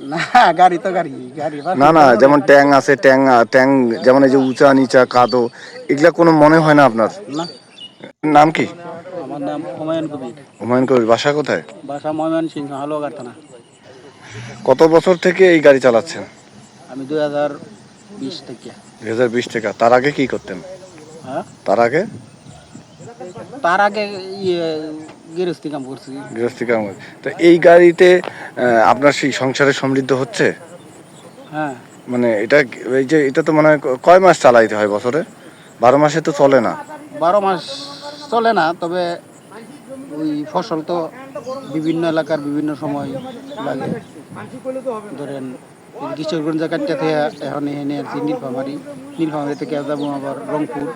না গাড়ি তো গাড়ি গাড়ি না না যেমন ট্যাং আছে ট্যাং ট্যাং যেমন এই যে উঁচা নিচা কাদো এগুলা কোনো মনে হয় না আপনার? না। নাম কি? আমার নাম হুমায়ুন কবির। হুমায়ুন কবির বাসা কোথায়? বাসা ময়মন সিংহ হালুয়াঘাট থানা। কত বছর থেকে এই গাড়ি চালাচ্ছেন? আমি দুই হাজার বিশ থেকে। দুই হাজার বিশ থেকে। তার আগে কি করতেন? হ্যাঁ? তার আগে? তার আগে ইয়ে গৃহস্থী কাম করছি। গৃহস্থী কাম করে। তো এই গাড়িতে আপনার সেই সংসারে সমৃদ্ধ হচ্ছে? হ্যাঁ। মানে এটা এই যে এটা তো মানে কয় মাস চালাইতে হয় বছরে? বারো মাসে তো চলে না। বারো মাস চলে না তবে ওই ফসল তো বিভিন্ন এলাকার বিভিন্ন সময় লাগে। ধরেন কিশোরগঞ্জ কাটতে থেকে এখন এনে আছি নীলফামারি। নীলফামারি থেকে যাব আবার রংপুর।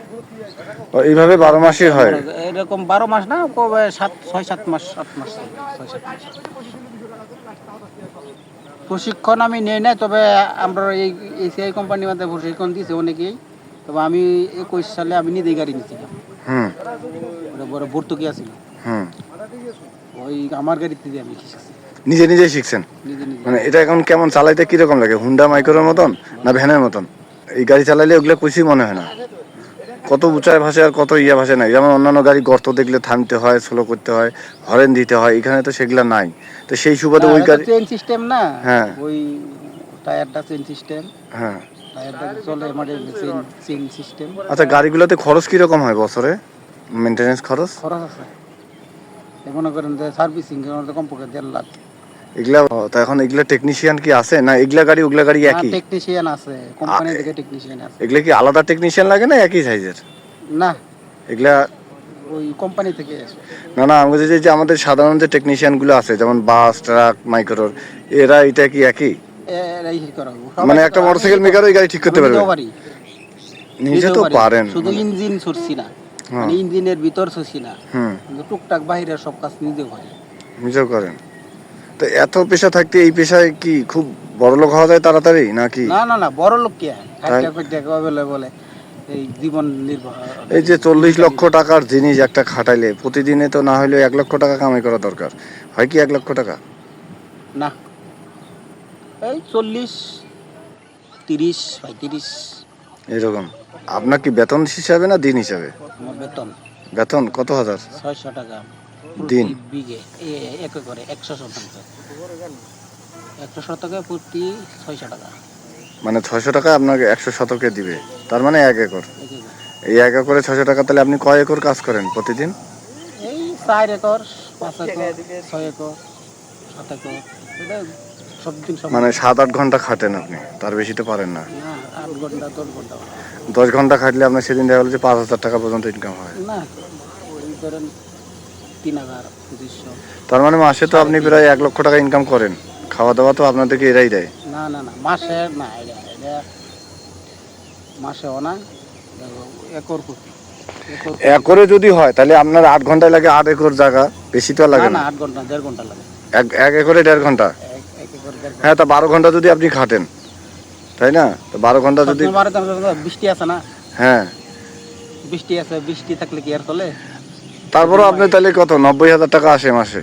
এইভাবে বারো মাসই হয়? এরকম বারো মাস না কবে সাত ছয় সাত মাস আট মাস ছয় সাত মাস। প্রশিক্ষণ আমি নেই না তবে আমরা এই এসিআই কোম্পানির মধ্যে প্রশিক্ষণ দিয়েছে অনেকেই। তবে আমি একুশ সালে আমি নিজেই গাড়ি নিয়েছিলাম। হুম। বড় ভর্তুকি আছিল হুম। ওই আমার গাড়িতে দিয়ে আমি শিখেছি। নিজে শিখছেন? নিজে নিজে মানে এটা এখন কেমন চালাইতে কীরকম লাগে? হুন্ডা মাইক্রোর মতন না ভ্যানের মতন? এই গাড়ি চালাইলে ওগুলো কিছুই মনে হয় না। কত উঁচায় ভাসে আর কত ইয়া ভাসে নাই। যেমন অন্যান্য গাড়ি গর্ত দেখলে থামতে হয় স্লো করতে হয় হরেন দিতে হয় এখানে তো সেগুলা নাই। তো সেই সুবাদে ওই গাড়ি চেন সিস্টেম না। হ্যাঁ। ওই টায়ারটা চেন সিস্টেম হ্যাঁ। টায়ারটা চলে মানে আচ্ছা গাড়িগুলোতে খরচ কীরকম হয় বছরে? মেনটেনেন্স খরচ? খরচ আছে। মনে করেন যে সার্ভিসিং কমপক্ষে দেড় লাখ। এগুলা তো এখন এগুলা টেকনিশিয়ান কি আছে? না এগুলা গাড়ি ওগুলা গাড়ি একই? টেকনিশিয়ান আছে। কোম্পানি থেকে টেকনিশিয়ান আছে। এগুলা কি আলাদা টেকনিশিয়ান লাগে না একই সাইজের না। এগুলা ওই কোম্পানি থেকে আসে না না আমি যে আমাদের সাধারণ যে টেকনিশিয়ানগুলো আছে যেমন বাস ট্রাক মাইক্রোর এরা এটা কি একই? করা। মানে একটা মোটরসাইকেল মেকার ওই গাড়ি ঠিক করতে পারবে? নিজে তো পারেন। শুধু ইঞ্জিন ছুটছি না। হ্যাঁ। মানে ইঞ্জিনের ভিতর ছুটছি না। হুম। টুকটাক বাইরের সব কাজ নিজেও পারি নিজেও করেন। তো এত পেশা থাকতে এই পেশায় কি খুব বড় লোক হওয়া যায় তাড়াতাড়ি নাকি? না না না বড় লোক কি? হয় বলে বলে এই জীবন নির্বাহ। এই যে চল্লিশ লক্ষ টাকার জিনিস একটা খাটাইলে প্রতিদিনে তো না হলেও এক লক্ষ টাকা কামাই করা দরকার। হয় কি এক লক্ষ টাকা? না। এই চল্লিশ তিরিশ পঁয়ত্রিশ। এরকম। আপনার কি বেতন হিসাবে না দিন হিসাবে? বেতন। বেতন কত হাজার? ছয়শো টাকা। দিন? বিঘে এক করে একশো শতাংশ। একশো শতকে প্রতি ছয়শো টাকা। মানে ছয়শো টাকা আপনাকে একশো শতকে দিবে। তার মানে এক একর। এই এক একরে ছয়শো টাকা তাহলে আপনি কয় একর কাজ করেন প্রতিদিন? এই চার একর পাঁচ একর ছয় একর সাত একর মানে সাত আট ঘণ্টা খাটেন আপনি তার বেশি তো পারেন না। দশ ঘণ্টা খাটলে আপনার সেদিন দেখা গেল যে পাঁচ হাজার টাকা পর্যন্ত ইনকাম হয়। না তিন হাজার পঁচিশশো তার মানে মাসে তো আপনি প্রায় এক লক্ষ টাকা ইনকাম করেন। খাওয়া দাওয়া তো আপনাদেরকে এরাই দেয়। না না না মাসে না এটা এটা মাসেও না একর প্রতি। একরে যদি হয় তাহলে আপনার আট লাগে আট একর জায়গা। বেশি তো লাগে না আট ঘণ্টা দেড় ঘণ্টা লাগে। এক এক একরে দেড় ঘণ্টা? হ্যাঁ তা বারো ঘণ্টা যদি আপনি খাটেন তাই না? তো বারো ঘণ্টা যদি বৃষ্টি আছে না? হ্যাঁ। বৃষ্টি আছে বৃষ্টি থাকলে কি আর চলে? তারপরও আপনি তাহলে কত? নব্বই হাজার টাকা আসে মাসে।